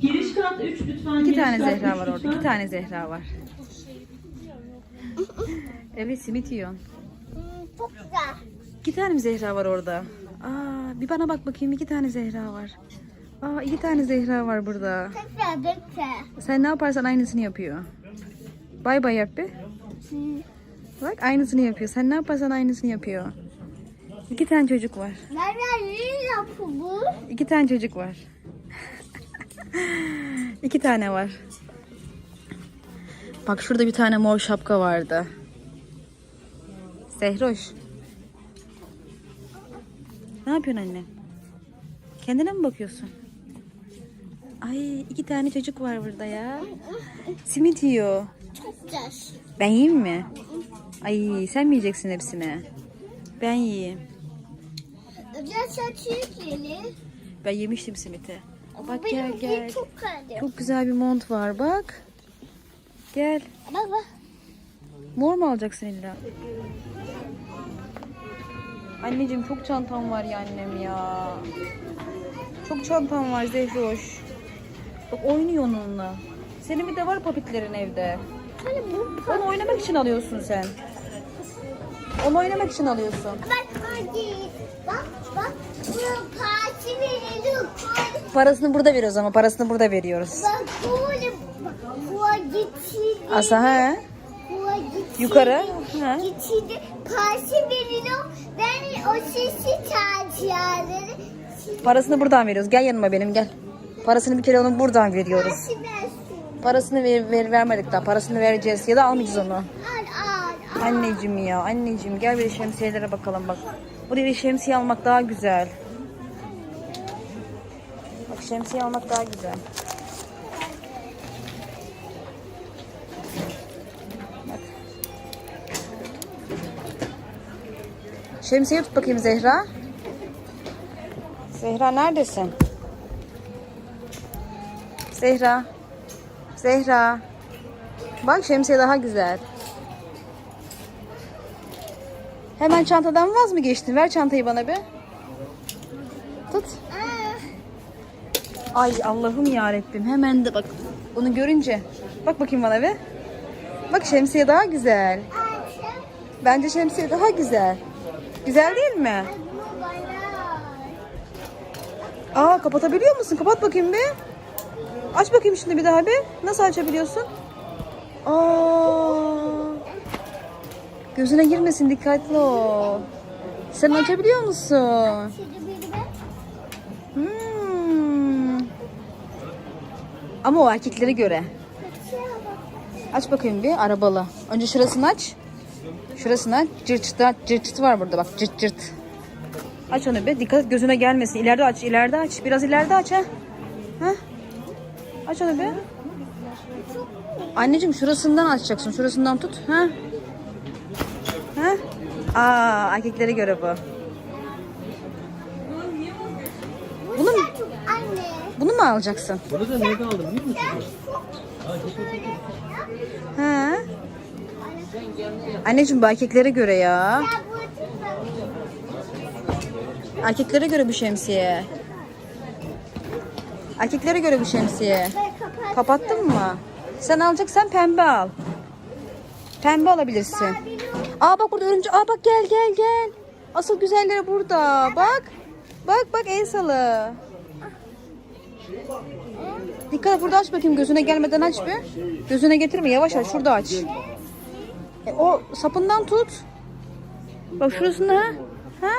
Giriş kat 3 lütfen. İki tane Zehra var orada. İki tane Zehra var. Evet simit yiyor. Çok güzel. İki tane mi Zehra var orada? Aa, bir bana bak bakayım iki tane Zehra var. Aa, iki tane Zehra var burada. Tekrar tekrar. Sen ne yaparsan aynısını yapıyor. Bay bay yap bir. Bak aynısını yapıyor. Sen ne yaparsan aynısını yapıyor. İki tane çocuk var. İki tane çocuk var. İki tane var. Bak şurada bir tane mor şapka vardı. Sehroş. Ne yapıyorsun anne? Kendine mi bakıyorsun? Ay iki tane çocuk var burada ya. Simit yiyor. Çok güzel. Ben yiyeyim mi? Ay sen mi yiyeceksin hepsini? Ben yiyeyim. Özel saçı gelir. Ben yemiştim simiti. Bak gel Benim gel. çok kaldı. Çok güzel bir mont var bak. Gel. Baba. Mor mu alacaksın illa? Anneciğim çok çantam var ya annem ya. Çok çantam var Zehroş. Bak oynuyor onunla. Senin bir de var papitlerin evde. Hani bu Onu oynamak için alıyorsun sen. Onu oynamak için alıyorsun. Bak hadi. Bak bak. Bu parti veriyor. Parasını burada veriyoruz ama parasını burada veriyoruz. Bak böyle. Getirdi. Asa getirdi. Yukarı. Ha. Getirdi. Parti veriyor. Ben o sesi tercihleri. Parasını buradan veriyoruz. Gel yanıma benim gel. Parasını bir kere onun buradan veriyoruz. Parti versin. Parasını ver, ver vermedik daha. Parasını vereceğiz ya da almayacağız onu. Anneciğim ya anneciğim gel bir şemsiyelere bakalım bak. Buraya bir şemsiye almak daha güzel. Bak şemsiye almak daha güzel. Bak. Şemsiye tut bakayım Zehra. Zehra neredesin? Zehra. Zehra. Bak şemsiye daha güzel. Hemen çantadan vaz mı geçtin? Ver çantayı bana bir. Tut. Ay Allah'ım ya Rabbim. Hemen de bak. Bunu görünce. Bak bakayım bana bir. Bak şemsiye daha güzel. Bence şemsiye daha güzel. Güzel değil mi? Aa kapatabiliyor musun? Kapat bakayım bir. Aç bakayım şimdi bir daha bir. Nasıl açabiliyorsun? Aa. Gözüne girmesin dikkatli ol. Sen açabiliyor musun? Hmm. Ama o erkeklere göre. Aç bakayım bir arabalı. Önce şurasını aç. Şurasını aç. Cırt cırt, cırt cırt var burada bak cırt cırt. Aç onu bir. Dikkat gözüne gelmesin. İleride aç, ileride aç. Biraz ileride aç ha. Ha? Aç onu bir. Anneciğim şurasından açacaksın. Şurasından tut. Ha? Ha? Aa, erkeklere göre bu. Bu Bunu mu, anne. bunu mu alacaksın? Bunu da nerede aldın biliyor musun? Ha? Anneciğim bu erkeklere göre ya. Erkeklere göre bu şemsiye. Erkeklere göre bu şemsiye. Kapattın mı? Sen alacaksan pembe al. Pembe alabilirsin. Aa bak burada örümcek. Aa bak gel gel gel. Asıl güzelleri burada. Bak. Bak bak el salı. Dikkat et, burada aç bakayım gözüne gelmeden aç bir. Gözüne getirme yavaş aç şurada aç. E, o sapından tut. Bak şurasında ha. Ha?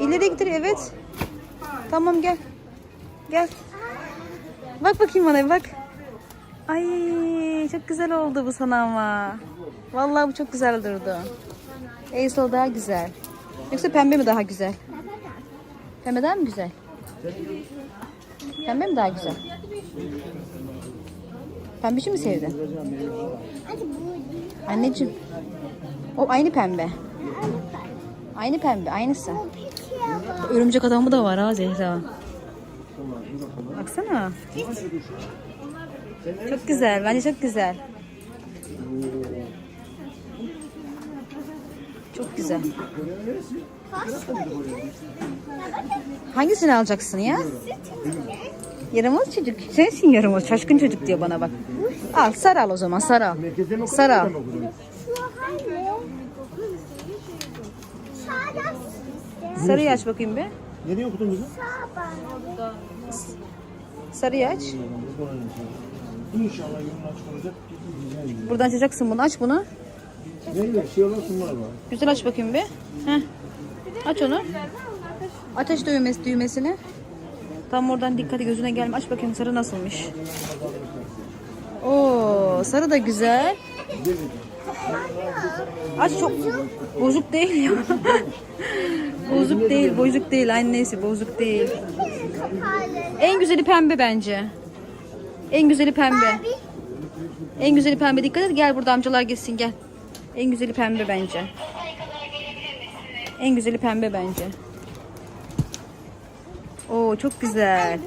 İleri getir evet. Tamam gel. Gel. Bak bakayım bana bir bak. Ay çok güzel oldu bu sana ama. Vallahi bu çok güzel durdu. Aysel daha güzel. Yoksa pembe mi daha güzel? Pembeden mi güzel? Pembe mi daha güzel? Pembeci mi sevdin? Anneciğim. O aynı pembe. Aynı pembe, aynısı. Örümcek adamı da var ha Zehra. Baksana. Çok güzel. Bence çok güzel. Çok güzel. Hangisini alacaksın ya? Yaramaz çocuk. Sensin yaramaz. Şaşkın çocuk diyor bana bak. Al sarı al o zaman sarı al. Sarı al. Sarıyı aç bakayım bir. Nereye okudun kızım? Sağ bana. Sarıyı aç. İnşallah yolun açık olacak. Buradan açacaksın bunu. Aç bunu. Neyle şey olasın var var. Güzel aç bakayım bir. Heh. Aç onu. Ateş düğmesi düğmesini. Tam oradan dikkati gözüne gelme. Aç bakayım sarı nasılmış. Oo, sarı da güzel. Aç çok bozuk değil ya. bozuk değil, bozuk değil. Annesi bozuk değil. En güzeli pembe bence. En güzeli pembe. Bir En güzeli pembe. Dikkat et gel burada amcalar gitsin gel. En güzeli pembe bence. En güzeli pembe bence. Oo çok güzel.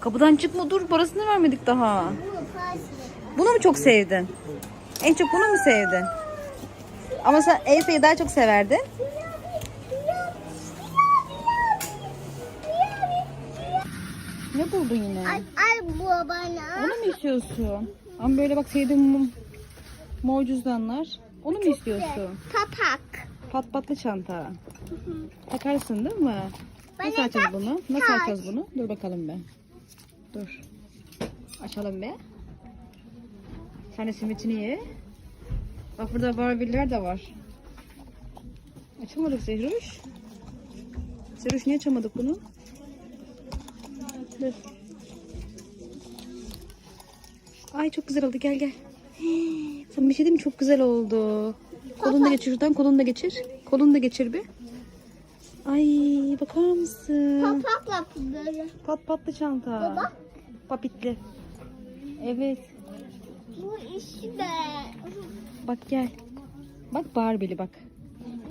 Kapıdan çıkma dur parasını vermedik daha. Bunu mu çok sevdin? En çok bunu mu sevdin? Ama sen Elsa'yı daha çok severdin. Ne buldun yine? Al, al bu bana. Onu mu istiyorsun? Ama böyle bak sevdiğim mum, mor cüzdanlar. Onu mu istiyorsun? Papak. Pat patlı çanta. Takarsın değil mi? Nasıl Bana açacağız tak, bunu? Nasıl tak. açacağız bunu? Dur bakalım be. Dur. Açalım be. Sen de simitini ye. Bak burada Barbie'ler de var. Açamadık Zehruş. Zehruş niye açamadık bunu? Dur. Ay çok güzel oldu gel gel. Hii, Sana bir şey diyeyim mi? Çok güzel oldu. Kolunu da geçir şuradan kolunu da geçir. Kolunu da geçir bir. Ay bakar mısın? Papakla böyle. Pat patlı çanta. Baba. Papitli. Evet. Bu işi be. Bak gel. Bak Barbie'li bak.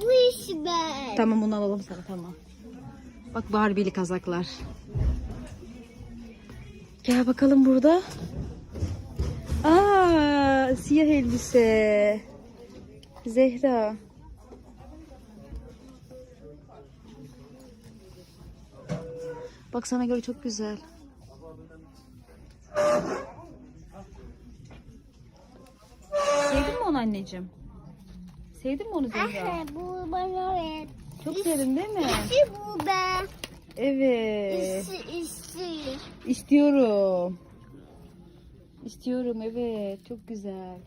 Bu işi be. Tamam onu alalım sana tamam. Bak Barbie'li kazaklar. Gel bakalım burada. Aa, siyah elbise. Zehra. Bak sana göre çok güzel. Sevdin mi onu anneciğim? Sevdin mi onu Zehra? Bu bana ver. Çok sevdin değil mi? Bu be. Evet. İşi işi. İstiyorum. İstiyorum evet. Çok güzel.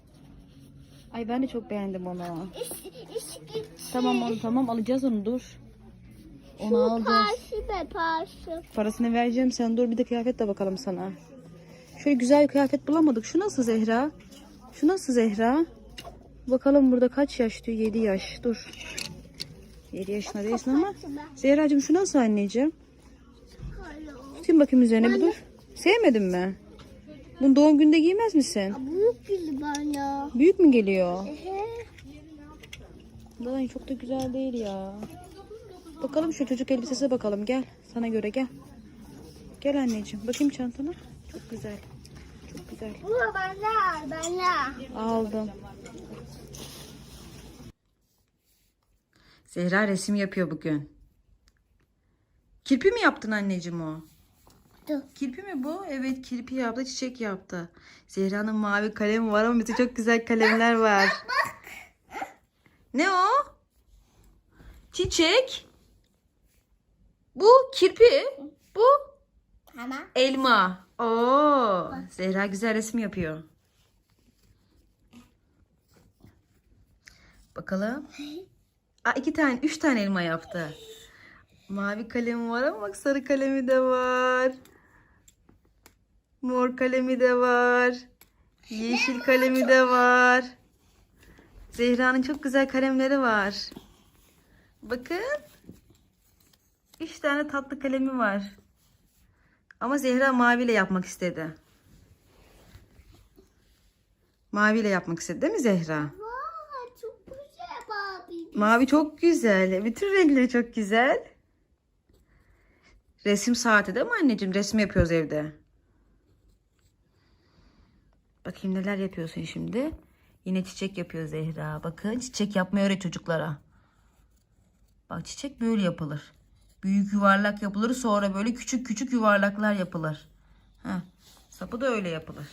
Ay ben de çok beğendim onu. İşi gitti. Tamam onu tamam alacağız onu dur. Onu Şu alacağız. be. Parasını vereceğim sen dur bir de kıyafet de bakalım sana. Şöyle güzel bir kıyafet bulamadık. Şu nasıl Zehra? Şu nasıl Zehra? Bakalım burada kaç yaş diyor? 7 yaş. Dur. 7 yaşında değilsin ama. Zehracığım şu nasıl anneciğim? Tutayım bakayım üzerine bir dur. Sevmedin mi? Bunu doğum günde giymez misin? Büyük gibi bana. Büyük mü geliyor? Daha çok da güzel değil ya. Bakalım şu çocuk elbisesi bakalım gel. Sana göre gel. Gel anneciğim. Bakayım çantana. Çok güzel. Çok güzel. Bu bana bana. Aldım. Zehra resim yapıyor bugün. Kirpi mi yaptın anneciğim o? Dur. Kirpi mi bu? Evet kirpi yaptı çiçek yaptı. Zehra'nın mavi kalemi var ama bir de çok güzel kalemler var. Ne o? Çiçek. Bu kirpi. Bu Tamam. elma. Oo, Zehra güzel resim yapıyor. Bakalım. Aa, iki tane, üç tane elma yaptı. Mavi kalemi var ama bak sarı kalemi de var. Mor kalemi de var. Yeşil kalemi de var. Zehra'nın çok güzel kalemleri var. Bakın. Üç tane tatlı kalemi var. Ama Zehra maviyle yapmak istedi. Maviyle yapmak istedi değil mi Zehra? Vay çok güzel Barbie. Mavi çok güzel. Bütün renkleri çok güzel. Resim saati değil mi anneciğim? Resim yapıyoruz evde. Bakayım neler yapıyorsun şimdi. Yine çiçek yapıyor Zehra. Bakın çiçek yapmayı öğret çocuklara. Bak çiçek böyle yapılır. Büyük yuvarlak yapılır sonra böyle küçük küçük yuvarlaklar yapılır. Heh, sapı da öyle yapılır.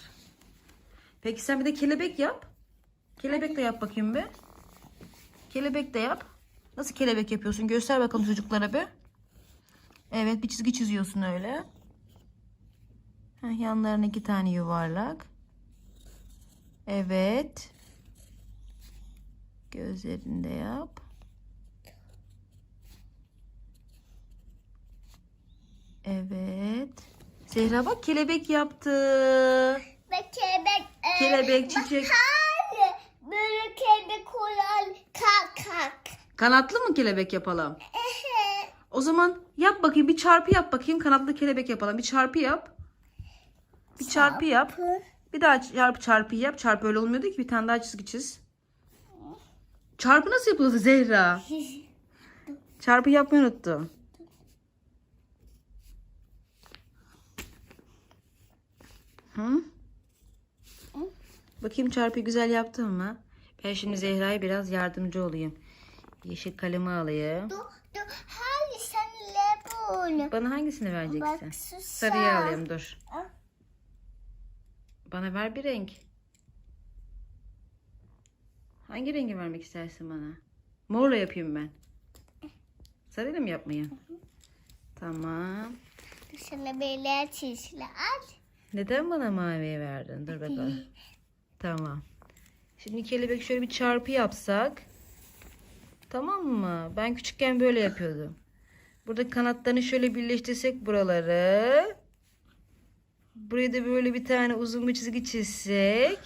Peki sen bir de kelebek yap. Kelebek de yap bakayım bir. Kelebek de yap. Nasıl kelebek yapıyorsun? Göster bakalım çocuklara bir. Evet bir çizgi çiziyorsun öyle. Heh, yanlarına iki tane yuvarlak. Evet. Gözlerini de yap. Evet. Zehra bak kelebek yaptı. Ve kelebek. e, Kelebek, bak, çiçek. Hayır. Böyle kelebek olan kalk kalk. Kanatlı mı kelebek yapalım? Ehe. O zaman yap bakayım bir çarpı yap bakayım kanatlı kelebek yapalım. Bir çarpı yap. Bir çarpı yap. Bir daha çarpı çarpı yap. Çarpı öyle olmuyordu ki bir tane daha çizgi çiz. Çarpı nasıl yapılır Zehra? Çarpı yapmayı unuttum. Hı? Bakayım çarpıyı güzel yaptın mı? Ben şimdi Zehra'ya biraz yardımcı olayım. Yeşil kalemi alayım. Dur dur. Hayır sen lemon. Bana hangisini vereceksin? Bak. Sarıyı alayım dur. Al. Bana ver bir renk. Hangi rengi vermek istersin bana? Morla yapayım ben. Sarıyla mı yapmayı? Tamam. Sana böyle çizgiler al. Neden bana mavi verdin? Dur bakalım. Tamam. Şimdi kelebek şöyle bir çarpı yapsak. Tamam mı? Ben küçükken böyle yapıyordum. Burada kanatlarını şöyle birleştirsek buraları. Buraya da böyle bir tane uzun bir çizgi çizsek.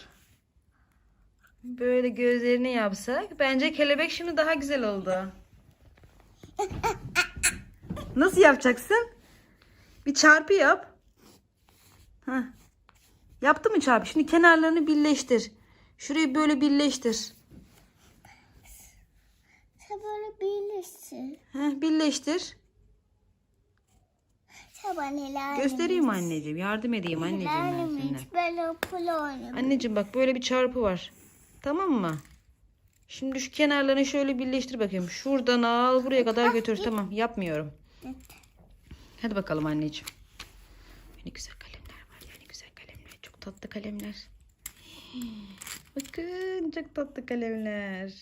Böyle gözlerini yapsak. Bence kelebek şimdi daha güzel oldu. Nasıl yapacaksın? Bir çarpı yap. Heh. Yaptı mı çarpı? Şimdi kenarlarını birleştir. Şurayı böyle birleştir. Sen böyle bilirsin. Heh, birleştir. Göstereyim anneciğim. Yardım edeyim anneciğim ben oynamam. Anneciğim bak böyle bir çarpı var. Tamam mı? Şimdi şu kenarlarını şöyle birleştir bakayım. Şuradan al buraya kadar götür. Tamam yapmıyorum. Hadi bakalım anneciğim. Ne güzel kalemler var ya ne güzel kalemler. Tatlı kalemler. Bakın çok tatlı kalemler.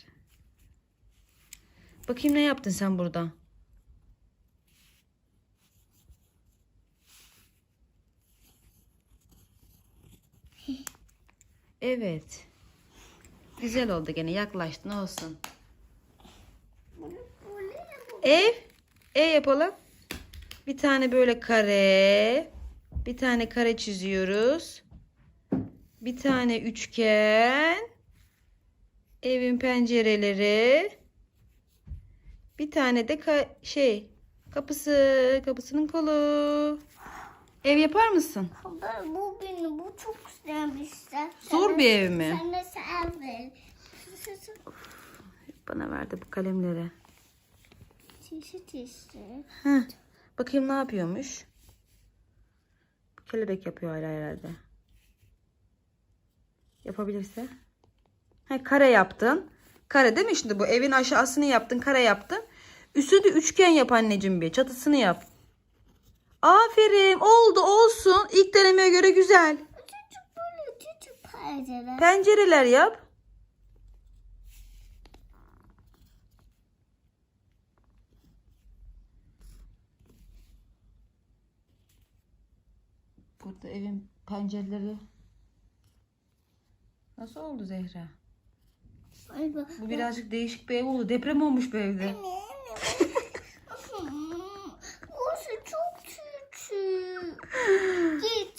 Bakayım ne yaptın sen burada? Evet. Güzel oldu gene yaklaştın olsun. Ev. Ev yapalım. Bir tane böyle kare. Bir tane kare çiziyoruz. Bir tane üçgen. Evin pencereleri. Bir tane de ka- şey kapısı. Kapısının kolu. Ev yapar mısın? Ben bu benim bu çok güzelmiş. Sen, Zor bir ev mi? Sen de sen ver. Bana verdi bu kalemleri. Tişi tişi. Heh. Bakayım ne yapıyormuş. Kelebek yapıyor hala herhalde. Yapabilirse. Ha, kare yaptın. Kare değil mi şimdi bu? Evin aşağısını yaptın. Kare yaptın. Üstünde üçgen yap anneciğim bir. Çatısını yap. Aferin. Oldu olsun. İlk denemeye göre güzel. Küçük böyle küçük pencere. Pencereler yap. Burada evin pencereleri nasıl oldu Zehra? Ay bak. Bu birazcık değişik bir ev oldu. Deprem olmuş bu evde. Burası çok küçük.